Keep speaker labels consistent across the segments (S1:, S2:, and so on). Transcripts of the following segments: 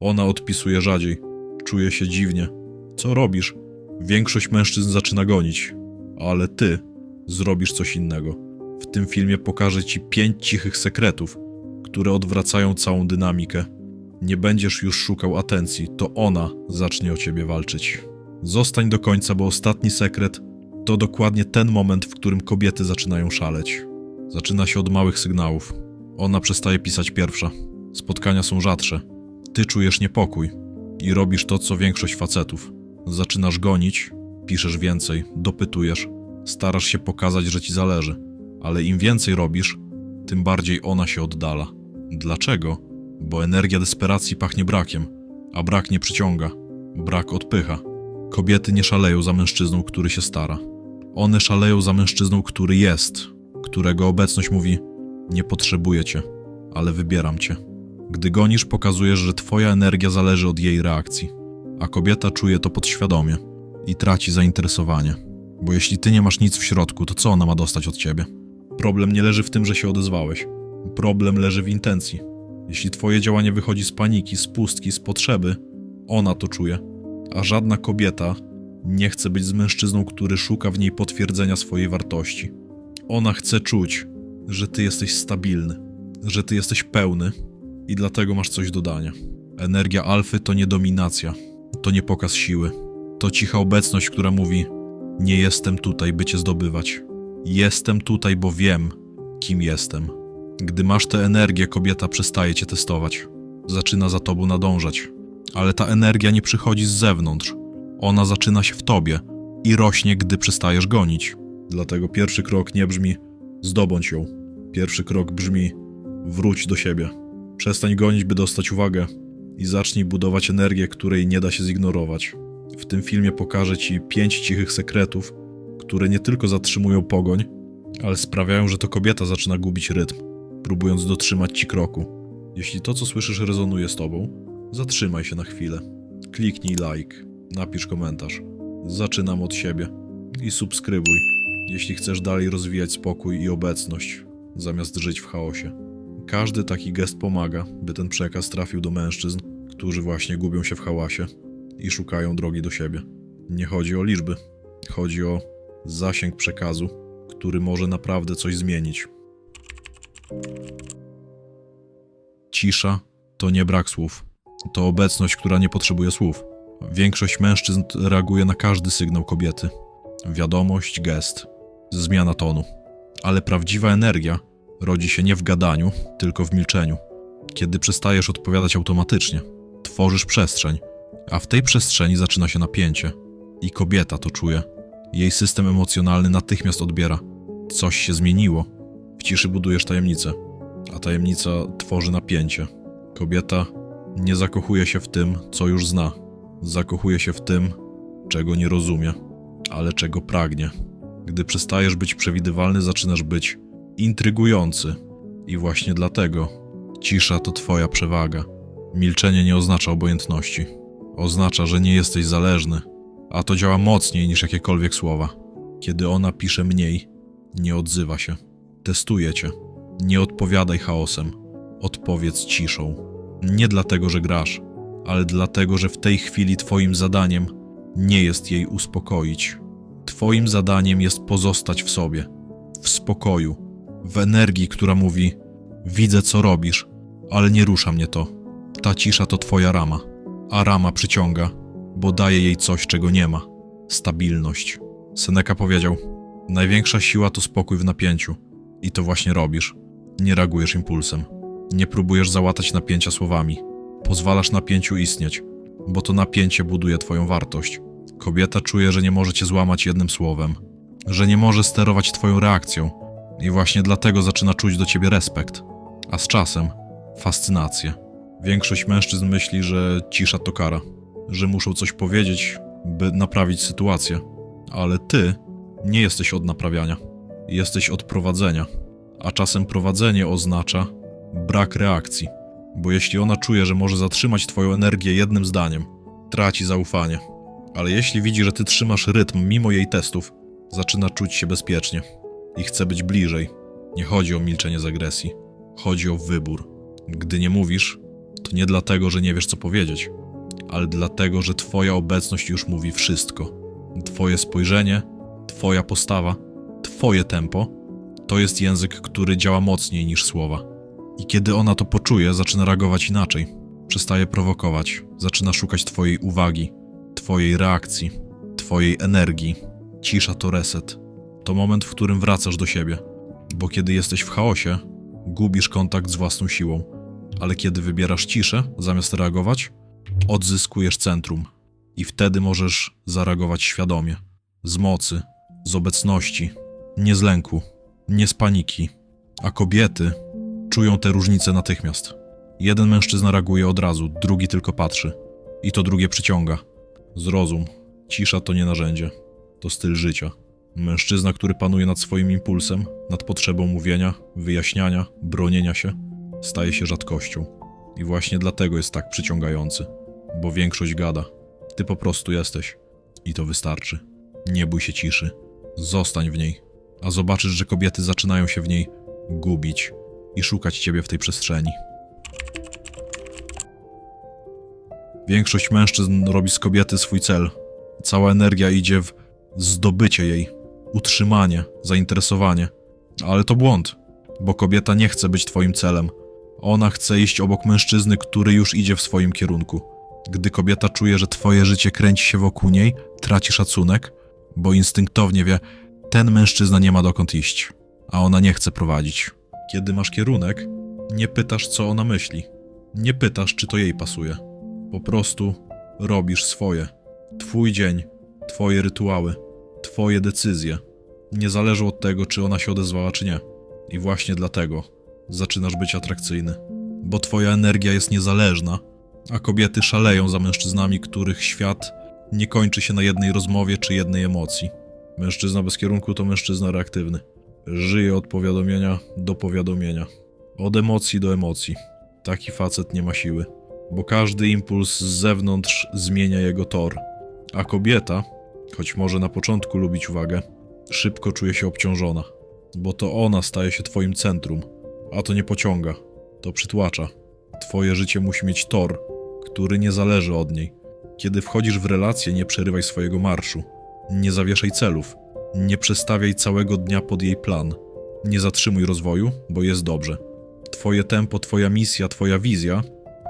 S1: Ona odpisuje rzadziej. Czuje się dziwnie. Co robisz? Większość mężczyzn zaczyna gonić, ale ty zrobisz coś innego. W tym filmie pokażę ci pięć cichych sekretów, które odwracają całą dynamikę. Nie będziesz już szukał atencji, to ona zacznie o ciebie walczyć. Zostań do końca, bo ostatni sekret to dokładnie ten moment, w którym kobiety zaczynają szaleć. Zaczyna się od małych sygnałów. Ona przestaje pisać pierwsza. Spotkania są rzadsze. Ty czujesz niepokój i robisz to, co większość facetów. Zaczynasz gonić, piszesz więcej, dopytujesz, starasz się pokazać, że ci zależy, ale im więcej robisz, tym bardziej ona się oddala. Dlaczego? Bo energia desperacji pachnie brakiem, a brak nie przyciąga, brak odpycha. Kobiety nie szaleją za mężczyzną, który się stara. One szaleją za mężczyzną, który jest, którego obecność mówi: Nie potrzebuję cię, ale wybieram cię. Gdy gonisz, pokazujesz, że twoja energia zależy od jej reakcji, a kobieta czuje to podświadomie i traci zainteresowanie. Bo jeśli ty nie masz nic w środku, to co ona ma dostać od ciebie? Problem nie leży w tym, że się odezwałeś. Problem leży w intencji. Jeśli twoje działanie wychodzi z paniki, z pustki, z potrzeby, ona to czuje. A żadna kobieta nie chce być z mężczyzną, który szuka w niej potwierdzenia swojej wartości. Ona chce czuć, że ty jesteś stabilny, że ty jesteś pełny i dlatego masz coś do dania. Energia alfy to nie dominacja, to nie pokaz siły, to cicha obecność, która mówi: Nie jestem tutaj, by cię zdobywać. Jestem tutaj, bo wiem, kim jestem. Gdy masz tę energię, kobieta przestaje cię testować. Zaczyna za tobą nadążać. Ale ta energia nie przychodzi z zewnątrz. Ona zaczyna się w tobie i rośnie, gdy przestajesz gonić. Dlatego pierwszy krok nie brzmi zdobądź ją. Pierwszy krok brzmi wróć do siebie. Przestań gonić, by dostać uwagę i zacznij budować energię, której nie da się zignorować. W tym filmie pokażę Ci pięć cichych sekretów, które nie tylko zatrzymują pogoń, ale sprawiają, że to kobieta zaczyna gubić rytm, próbując dotrzymać Ci kroku. Jeśli to, co słyszysz, rezonuje z Tobą, zatrzymaj się na chwilę. Kliknij like, napisz komentarz. Zaczynam od siebie i subskrybuj, jeśli chcesz dalej rozwijać spokój i obecność, zamiast żyć w chaosie. Każdy taki gest pomaga, by ten przekaz trafił do mężczyzn, którzy właśnie gubią się w hałasie i szukają drogi do siebie. Nie chodzi o liczby, chodzi o zasięg przekazu, który może naprawdę coś zmienić. Cisza to nie brak słów, to obecność, która nie potrzebuje słów. Większość mężczyzn reaguje na każdy sygnał kobiety. Wiadomość, gest, zmiana tonu. Ale prawdziwa energia rodzi się nie w gadaniu, tylko w milczeniu. Kiedy przestajesz odpowiadać automatycznie, tworzysz przestrzeń, a w tej przestrzeni zaczyna się napięcie. I kobieta to czuje. Jej system emocjonalny natychmiast odbiera. Coś się zmieniło. W ciszy budujesz tajemnicę, a tajemnica tworzy napięcie. Kobieta nie zakochuje się w tym, co już zna. Zakochuje się w tym, czego nie rozumie, ale czego pragnie. Gdy przestajesz być przewidywalny, zaczynasz być intrygujący. I właśnie dlatego cisza to twoja przewaga. Milczenie nie oznacza obojętności. Oznacza, że nie jesteś zależny, a to działa mocniej niż jakiekolwiek słowa. Kiedy ona pisze mniej, nie odzywa się. Testuje cię. Nie odpowiadaj chaosem. Odpowiedz ciszą. Nie dlatego, że grasz, ale dlatego, że w tej chwili twoim zadaniem nie jest jej uspokoić. Twoim zadaniem jest pozostać w sobie, w spokoju, w energii, która mówi: Widzę, co robisz, ale nie rusza mnie to. Ta cisza to twoja rama, a rama przyciąga, bo daje jej coś, czego nie ma stabilność. Seneca powiedział: Największa siła to spokój w napięciu, i to właśnie robisz. Nie reagujesz impulsem, nie próbujesz załatać napięcia słowami, pozwalasz napięciu istnieć, bo to napięcie buduje twoją wartość. Kobieta czuje, że nie może cię złamać jednym słowem, że nie może sterować twoją reakcją, i właśnie dlatego zaczyna czuć do ciebie respekt, a z czasem fascynację. Większość mężczyzn myśli, że cisza to kara, że muszą coś powiedzieć, by naprawić sytuację, ale ty nie jesteś od naprawiania, jesteś od prowadzenia, a czasem prowadzenie oznacza brak reakcji, bo jeśli ona czuje, że może zatrzymać twoją energię jednym zdaniem, traci zaufanie. Ale jeśli widzi, że ty trzymasz rytm mimo jej testów, zaczyna czuć się bezpiecznie i chce być bliżej. Nie chodzi o milczenie z agresji, chodzi o wybór. Gdy nie mówisz, To nie dlatego, że nie wiesz co powiedzieć, ale dlatego, że twoja obecność już mówi wszystko. Twoje spojrzenie, twoja postawa, twoje tempo to jest język, który działa mocniej niż słowa. I kiedy ona to poczuje, zaczyna reagować inaczej. Przestaje prowokować, zaczyna szukać twojej uwagi, twojej reakcji, twojej energii. Cisza to reset. To moment, w którym wracasz do siebie. Bo kiedy jesteś w chaosie, gubisz kontakt z własną siłą. Ale kiedy wybierasz ciszę zamiast reagować, odzyskujesz centrum. I wtedy możesz zareagować świadomie. Z mocy, z obecności, nie z lęku, nie z paniki. A kobiety czują te różnice natychmiast. Jeden mężczyzna reaguje od razu, drugi tylko patrzy. I to drugie przyciąga. Zrozum. Cisza to nie narzędzie. To styl życia. Mężczyzna, który panuje nad swoim impulsem, nad potrzebą mówienia, wyjaśniania, bronienia się, staje się rzadkością. I właśnie dlatego jest tak przyciągający. Bo większość gada. Ty po prostu jesteś. I to wystarczy. Nie bój się ciszy. Zostań w niej. A zobaczysz, że kobiety zaczynają się w niej gubić i szukać ciebie w tej przestrzeni. Większość mężczyzn robi z kobiety swój cel. Cała energia idzie w zdobycie jej, utrzymanie, zainteresowanie. Ale to błąd, bo kobieta nie chce być twoim celem. Ona chce iść obok mężczyzny, który już idzie w swoim kierunku. Gdy kobieta czuje, że twoje życie kręci się wokół niej, traci szacunek, bo instynktownie wie, ten mężczyzna nie ma dokąd iść, a ona nie chce prowadzić. Kiedy masz kierunek, nie pytasz, co ona myśli. Nie pytasz, czy to jej pasuje. Po prostu robisz swoje. Twój dzień, twoje rytuały, twoje decyzje nie zależą od tego, czy ona się odezwała, czy nie. I właśnie dlatego zaczynasz być atrakcyjny, bo twoja energia jest niezależna, a kobiety szaleją za mężczyznami, których świat nie kończy się na jednej rozmowie czy jednej emocji. Mężczyzna bez kierunku to mężczyzna reaktywny. Żyje od powiadomienia do powiadomienia, od emocji do emocji. Taki facet nie ma siły, bo każdy impuls z zewnątrz zmienia jego tor. A kobieta, choć może na początku lubić uwagę, szybko czuje się obciążona, bo to ona staje się twoim centrum, a to nie pociąga, to przytłacza. Twoje życie musi mieć tor, który nie zależy od niej. Kiedy wchodzisz w relację, nie przerywaj swojego marszu. Nie zawieszaj celów. Nie przestawiaj całego dnia pod jej plan. Nie zatrzymuj rozwoju, bo jest dobrze. Twoje tempo, twoja misja, twoja wizja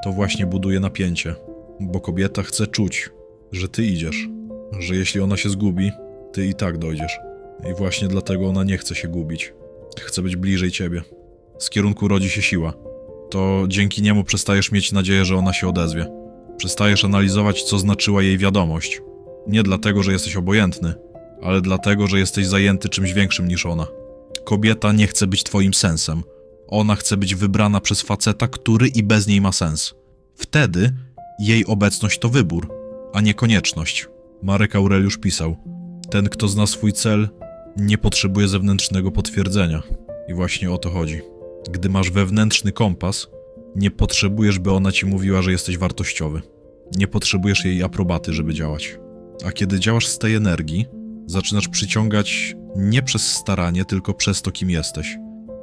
S1: to właśnie buduje napięcie, bo kobieta chce czuć, że ty idziesz, że jeśli ona się zgubi, ty i tak dojdziesz. I właśnie dlatego ona nie chce się gubić. Chce być bliżej ciebie. Z kierunku rodzi się siła. To dzięki niemu przestajesz mieć nadzieję, że ona się odezwie. Przestajesz analizować, co znaczyła jej wiadomość. Nie dlatego, że jesteś obojętny, ale dlatego, że jesteś zajęty czymś większym niż ona. Kobieta nie chce być twoim sensem. Ona chce być wybrana przez faceta, który i bez niej ma sens. Wtedy jej obecność to wybór, a nie konieczność. Marek Aureliusz pisał: Ten, kto zna swój cel, nie potrzebuje zewnętrznego potwierdzenia. I właśnie o to chodzi. Gdy masz wewnętrzny kompas, nie potrzebujesz, by ona ci mówiła, że jesteś wartościowy. Nie potrzebujesz jej aprobaty, żeby działać. A kiedy działasz z tej energii, zaczynasz przyciągać nie przez staranie, tylko przez to, kim jesteś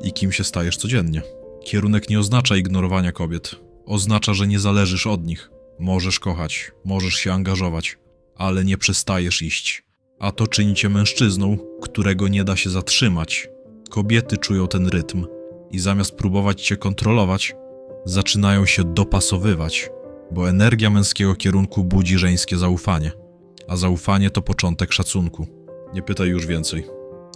S1: i kim się stajesz codziennie. Kierunek nie oznacza ignorowania kobiet. Oznacza, że nie zależysz od nich. Możesz kochać, możesz się angażować, ale nie przestajesz iść. A to czyni cię mężczyzną, którego nie da się zatrzymać. Kobiety czują ten rytm i zamiast próbować cię kontrolować, zaczynają się dopasowywać, bo energia męskiego kierunku budzi żeńskie zaufanie, a zaufanie to początek szacunku. Nie pytaj już więcej.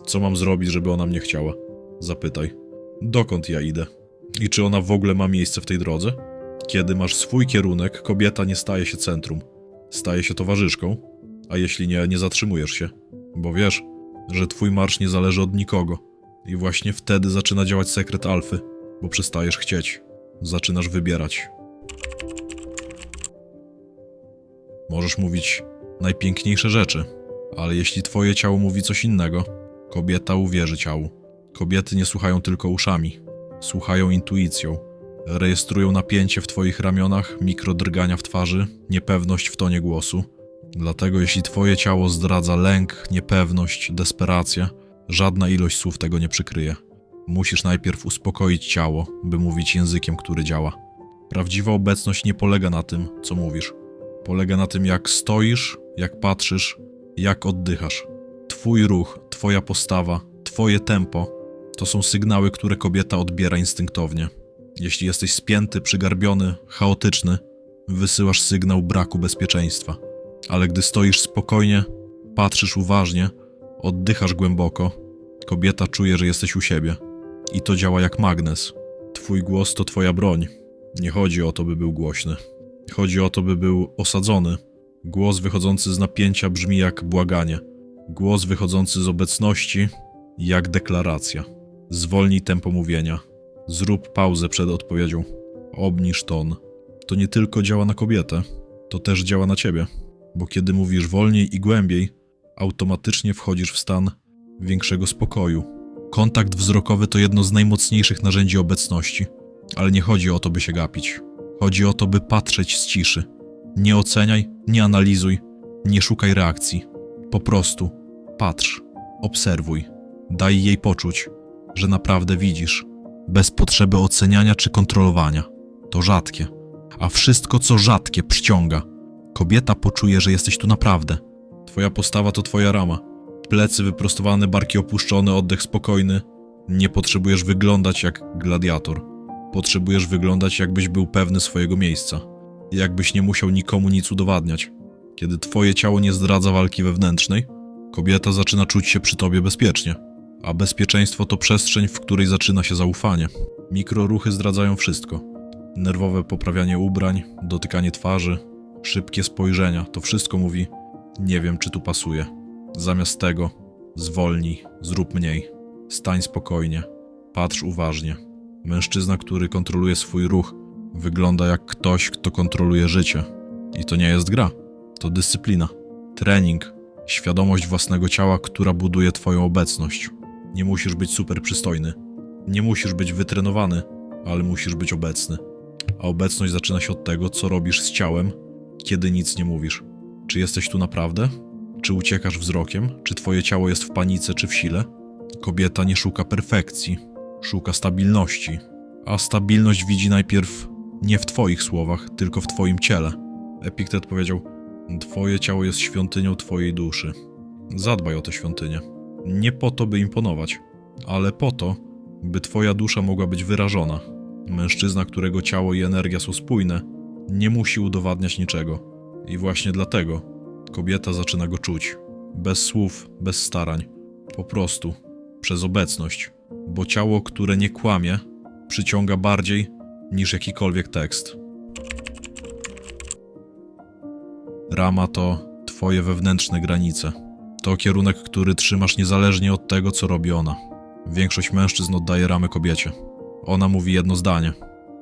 S1: Co mam zrobić, żeby ona mnie chciała? Zapytaj. Dokąd ja idę? I czy ona w ogóle ma miejsce w tej drodze? Kiedy masz swój kierunek, kobieta nie staje się centrum. Staje się towarzyszką, a jeśli nie, nie zatrzymujesz się. Bo wiesz, że twój marsz nie zależy od nikogo. I właśnie wtedy zaczyna działać sekret alfy, bo przestajesz chcieć. Zaczynasz wybierać. Możesz mówić najpiękniejsze rzeczy, ale jeśli twoje ciało mówi coś innego, kobieta uwierzy ciału. Kobiety nie słuchają tylko uszami, słuchają intuicją. Rejestrują napięcie w twoich ramionach, mikrodrgania w twarzy, niepewność w tonie głosu. Dlatego jeśli twoje ciało zdradza lęk, niepewność, desperację, żadna ilość słów tego nie przykryje. Musisz najpierw uspokoić ciało, by mówić językiem, który działa. Prawdziwa obecność nie polega na tym, co mówisz. Polega na tym, jak stoisz, jak patrzysz, jak oddychasz. Twój ruch, twoja postawa, twoje tempo to są sygnały, które kobieta odbiera instynktownie. Jeśli jesteś spięty, przygarbiony, chaotyczny, wysyłasz sygnał braku bezpieczeństwa. Ale gdy stoisz spokojnie, patrzysz uważnie, oddychasz głęboko, kobieta czuje, że jesteś u siebie. I to działa jak magnes. Twój głos to twoja broń. Nie chodzi o to, by był głośny. Chodzi o to, by był osadzony. Głos wychodzący z napięcia brzmi jak błaganie. Głos wychodzący z obecności jak deklaracja. Zwolnij tempo mówienia. Zrób pauzę przed odpowiedzią. Obniż ton. To nie tylko działa na kobietę, to też działa na ciebie. Bo kiedy mówisz wolniej i głębiej, automatycznie wchodzisz w stan większego spokoju. Kontakt wzrokowy to jedno z najmocniejszych narzędzi obecności, ale nie chodzi o to, by się gapić. Chodzi o to, by patrzeć z ciszy. Nie oceniaj, nie analizuj, nie szukaj reakcji. Po prostu patrz, obserwuj. Daj jej poczuć, że naprawdę widzisz, bez potrzeby oceniania czy kontrolowania. To rzadkie, a wszystko, co rzadkie, przyciąga. Kobieta poczuje, że jesteś tu naprawdę. Twoja postawa to twoja rama. Plecy wyprostowane, barki opuszczone, oddech spokojny. Nie potrzebujesz wyglądać jak gladiator. Potrzebujesz wyglądać, jakbyś był pewny swojego miejsca. Jakbyś nie musiał nikomu nic udowadniać. Kiedy twoje ciało nie zdradza walki wewnętrznej, kobieta zaczyna czuć się przy tobie bezpiecznie. A bezpieczeństwo to przestrzeń, w której zaczyna się zaufanie. Mikroruchy zdradzają wszystko. Nerwowe poprawianie ubrań, dotykanie twarzy, szybkie spojrzenia to wszystko mówi: Nie wiem, czy tu pasuje. Zamiast tego, zwolnij, zrób mniej. Stań spokojnie, patrz uważnie. Mężczyzna, który kontroluje swój ruch, wygląda jak ktoś, kto kontroluje życie. I to nie jest gra, to dyscyplina, trening, świadomość własnego ciała, która buduje Twoją obecność. Nie musisz być super przystojny, nie musisz być wytrenowany, ale musisz być obecny. A obecność zaczyna się od tego, co robisz z ciałem, kiedy nic nie mówisz. Czy jesteś tu naprawdę? Czy uciekasz wzrokiem? Czy twoje ciało jest w panice czy w sile? Kobieta nie szuka perfekcji, szuka stabilności. A stabilność widzi najpierw nie w twoich słowach, tylko w twoim ciele. Epiktet powiedział: Twoje ciało jest świątynią twojej duszy. Zadbaj o tę świątynię. Nie po to, by imponować, ale po to, by twoja dusza mogła być wyrażona. Mężczyzna, którego ciało i energia są spójne, nie musi udowadniać niczego. I właśnie dlatego kobieta zaczyna go czuć. Bez słów, bez starań. Po prostu, przez obecność. Bo ciało, które nie kłamie, przyciąga bardziej niż jakikolwiek tekst. Rama to twoje wewnętrzne granice. To kierunek, który trzymasz niezależnie od tego, co robi ona. Większość mężczyzn oddaje ramę kobiecie. Ona mówi jedno zdanie.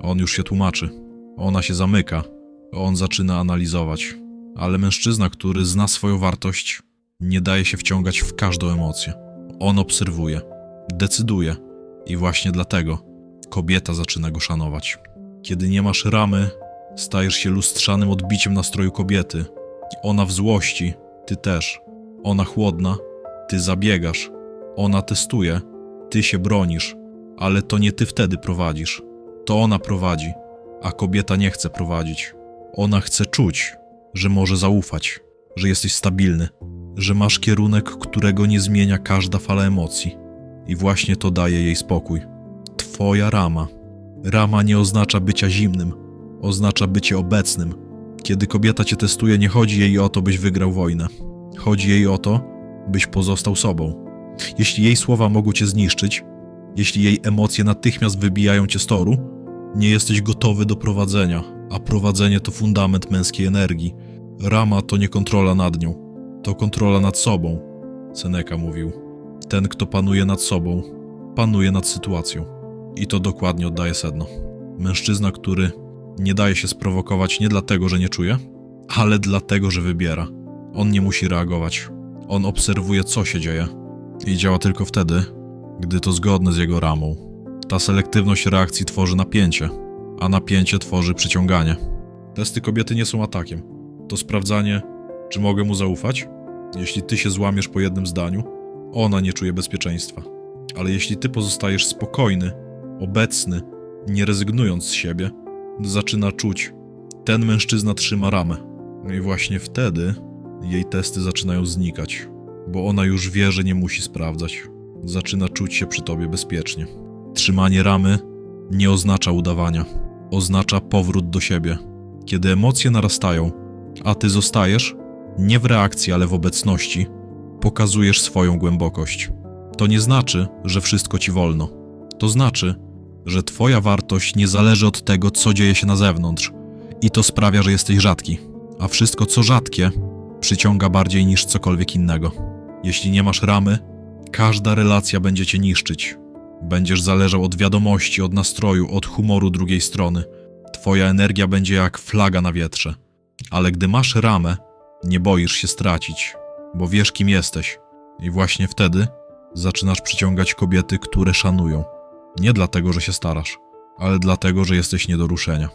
S1: On już się tłumaczy. Ona się zamyka. On zaczyna analizować. Ale mężczyzna, który zna swoją wartość, nie daje się wciągać w każdą emocję. On obserwuje, decyduje i właśnie dlatego kobieta zaczyna go szanować. Kiedy nie masz ramy, stajesz się lustrzanym odbiciem nastroju kobiety. Ona w złości, ty też. Ona chłodna, ty zabiegasz. Ona testuje, ty się bronisz, ale to nie ty wtedy prowadzisz. To ona prowadzi, a kobieta nie chce prowadzić. Ona chce czuć, że może zaufać, że jesteś stabilny, że masz kierunek, którego nie zmienia każda fala emocji. I właśnie to daje jej spokój. Twoja rama. Rama nie oznacza bycia zimnym, oznacza bycie obecnym. Kiedy kobieta cię testuje, nie chodzi jej o to, byś wygrał wojnę. Chodzi jej o to, byś pozostał sobą. Jeśli jej słowa mogą cię zniszczyć, jeśli jej emocje natychmiast wybijają cię z toru, nie jesteś gotowy do prowadzenia, a prowadzenie to fundament męskiej energii. Rama to nie kontrola nad nią, to kontrola nad sobą. Seneca mówił: Ten, kto panuje nad sobą, panuje nad sytuacją. I to dokładnie oddaje sedno. Mężczyzna, który nie daje się sprowokować nie dlatego, że nie czuje, ale dlatego, że wybiera. On nie musi reagować. On obserwuje, co się dzieje. I działa tylko wtedy, gdy to zgodne z jego ramą. Ta selektywność reakcji tworzy napięcie, a napięcie tworzy przyciąganie. Testy kobiety nie są atakiem. To sprawdzanie, czy mogę mu zaufać. Jeśli ty się złamiesz po jednym zdaniu, ona nie czuje bezpieczeństwa. Ale jeśli ty pozostajesz spokojny, obecny, nie rezygnując z siebie, zaczyna czuć, ten mężczyzna trzyma ramę. No i właśnie wtedy jej testy zaczynają znikać, bo ona już wie, że nie musi sprawdzać. Zaczyna czuć się przy tobie bezpiecznie. Trzymanie ramy nie oznacza udawania, oznacza powrót do siebie. Kiedy emocje narastają, a ty zostajesz, nie w reakcji, ale w obecności, pokazujesz swoją głębokość. To nie znaczy, że wszystko ci wolno. To znaczy, że twoja wartość nie zależy od tego, co dzieje się na zewnątrz. I to sprawia, że jesteś rzadki. A wszystko, co rzadkie, przyciąga bardziej niż cokolwiek innego. Jeśli nie masz ramy, każda relacja będzie cię niszczyć. Będziesz zależał od wiadomości, od nastroju, od humoru drugiej strony. Twoja energia będzie jak flaga na wietrze. Ale gdy masz ramę, nie boisz się stracić, bo wiesz, kim jesteś. I właśnie wtedy zaczynasz przyciągać kobiety, które szanują. Nie dlatego, że się starasz, ale dlatego, że jesteś nie do ruszenia.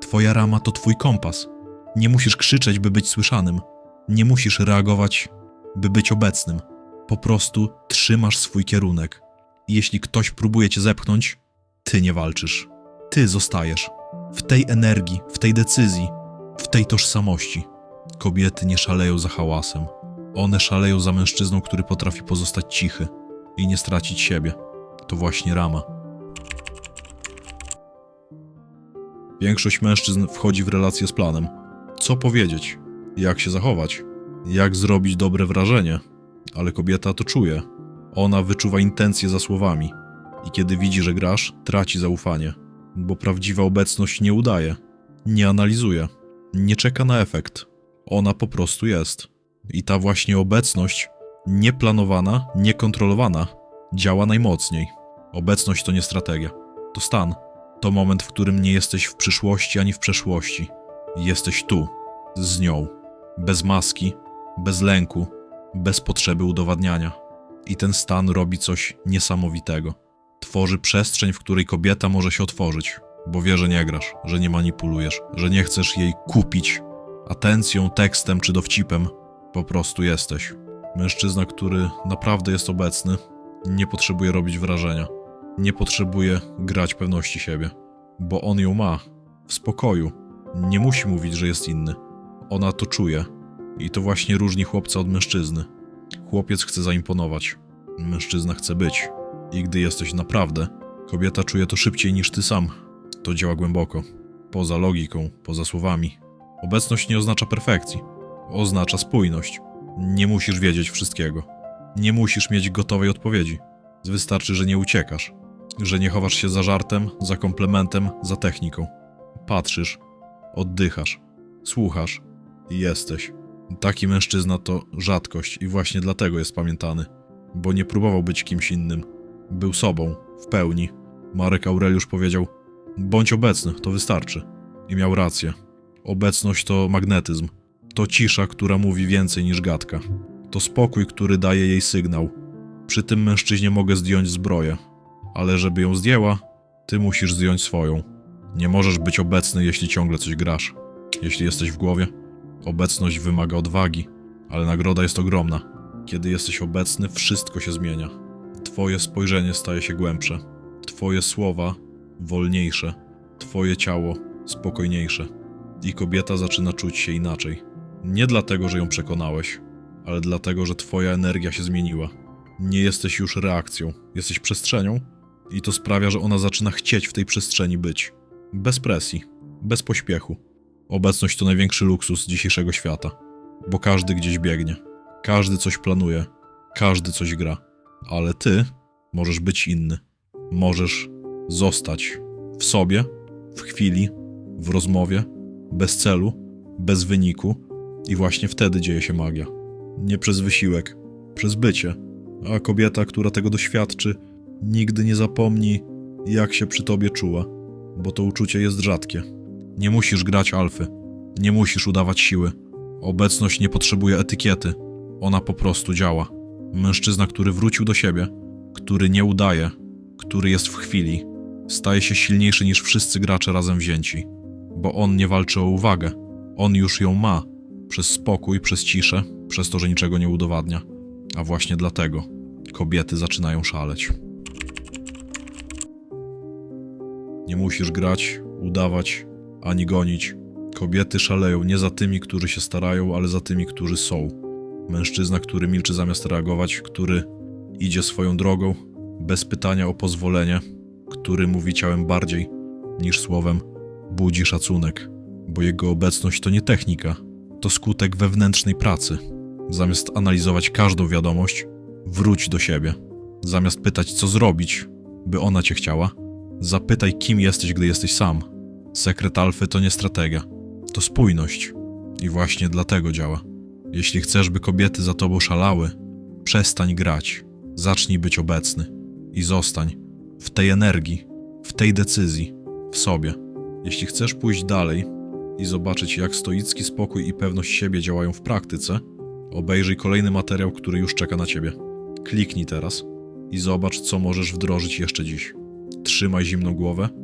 S1: Twoja rama to twój kompas. Nie musisz krzyczeć, by być słyszanym. Nie musisz reagować, by być obecnym. Po prostu trzymasz swój kierunek. Jeśli ktoś próbuje cię zepchnąć, ty nie walczysz. Ty zostajesz. W tej energii, w tej decyzji, w tej tożsamości. Kobiety nie szaleją za hałasem. One szaleją za mężczyzną, który potrafi pozostać cichy i nie stracić siebie. To właśnie rama. Większość mężczyzn wchodzi w relację z planem. Co powiedzieć? Jak się zachować? Jak zrobić dobre wrażenie? Ale kobieta to czuje. Ona wyczuwa intencje za słowami. I kiedy widzi, że grasz, traci zaufanie. Bo prawdziwa obecność nie udaje, nie analizuje, nie czeka na efekt. Ona po prostu jest. I ta właśnie obecność, nieplanowana, niekontrolowana, działa najmocniej. Obecność to nie strategia, to stan. To moment, w którym nie jesteś w przyszłości ani w przeszłości. Jesteś tu, z nią, bez maski, bez lęku, bez potrzeby udowadniania. I ten stan robi coś niesamowitego. Tworzy przestrzeń, w której kobieta może się otworzyć, bo wie, że nie grasz, że nie manipulujesz, że nie chcesz jej kupić atencją, tekstem czy dowcipem. Po prostu jesteś. Mężczyzna, który naprawdę jest obecny, nie potrzebuje robić wrażenia. Nie potrzebuje grać pewności siebie, bo on ją ma w spokoju. Nie musi mówić, że jest inny. Ona to czuje. I to właśnie różni chłopca od mężczyzny. Chłopiec chce zaimponować, mężczyzna chce być. I gdy jesteś naprawdę, kobieta czuje to szybciej niż ty sam. To działa głęboko, poza logiką, poza słowami. Obecność nie oznacza perfekcji, oznacza spójność. Nie musisz wiedzieć wszystkiego. Nie musisz mieć gotowej odpowiedzi. Wystarczy, że nie uciekasz, że nie chowasz się za żartem, za komplementem, za techniką. Patrzysz, oddychasz, słuchasz i jesteś. Taki mężczyzna to rzadkość i właśnie dlatego jest pamiętany, bo nie próbował być kimś innym. Był sobą, w pełni. Marek Aureliusz powiedział: Bądź obecny, to wystarczy. I miał rację. Obecność to magnetyzm. To cisza, która mówi więcej niż gadka. To spokój, który daje jej sygnał. Przy tym mężczyźnie mogę zdjąć zbroję, ale żeby ją zdjęła, ty musisz zdjąć swoją. Nie możesz być obecny, jeśli ciągle coś grasz. Jeśli jesteś w głowie, obecność wymaga odwagi, ale nagroda jest ogromna. Kiedy jesteś obecny, wszystko się zmienia. Twoje spojrzenie staje się głębsze, Twoje słowa wolniejsze, Twoje ciało spokojniejsze. I kobieta zaczyna czuć się inaczej. Nie dlatego, że ją przekonałeś, ale dlatego, że Twoja energia się zmieniła. Nie jesteś już reakcją, jesteś przestrzenią, i to sprawia, że ona zaczyna chcieć w tej przestrzeni być. Bez presji, bez pośpiechu. Obecność to największy luksus dzisiejszego świata, bo każdy gdzieś biegnie, każdy coś planuje, każdy coś gra, ale ty możesz być inny. Możesz zostać w sobie, w chwili, w rozmowie, bez celu, bez wyniku, i właśnie wtedy dzieje się magia. Nie przez wysiłek, przez bycie. A kobieta, która tego doświadczy, nigdy nie zapomni, jak się przy tobie czuła, bo to uczucie jest rzadkie. Nie musisz grać alfy, nie musisz udawać siły. Obecność nie potrzebuje etykiety, ona po prostu działa. Mężczyzna, który wrócił do siebie, który nie udaje, który jest w chwili, staje się silniejszy niż wszyscy gracze razem wzięci, bo on nie walczy o uwagę, on już ją ma, przez spokój, przez ciszę, przez to, że niczego nie udowadnia. A właśnie dlatego kobiety zaczynają szaleć. Nie musisz grać, udawać, ani gonić. Kobiety szaleją nie za tymi, którzy się starają, ale za tymi, którzy są. Mężczyzna, który milczy zamiast reagować, który idzie swoją drogą, bez pytania o pozwolenie, który mówi ciałem bardziej niż słowem, budzi szacunek, bo jego obecność to nie technika, to skutek wewnętrznej pracy. Zamiast analizować każdą wiadomość, wróć do siebie. Zamiast pytać, co zrobić, by ona cię chciała, zapytaj, kim jesteś, gdy jesteś sam. Sekret alfy to nie strategia, to spójność. I właśnie dlatego działa. Jeśli chcesz, by kobiety za tobą szalały, przestań grać, zacznij być obecny i zostań w tej energii, w tej decyzji, w sobie. Jeśli chcesz pójść dalej i zobaczyć, jak stoicki spokój i pewność siebie działają w praktyce, obejrzyj kolejny materiał, który już czeka na ciebie. Kliknij teraz i zobacz, co możesz wdrożyć jeszcze dziś. Trzymaj zimną głowę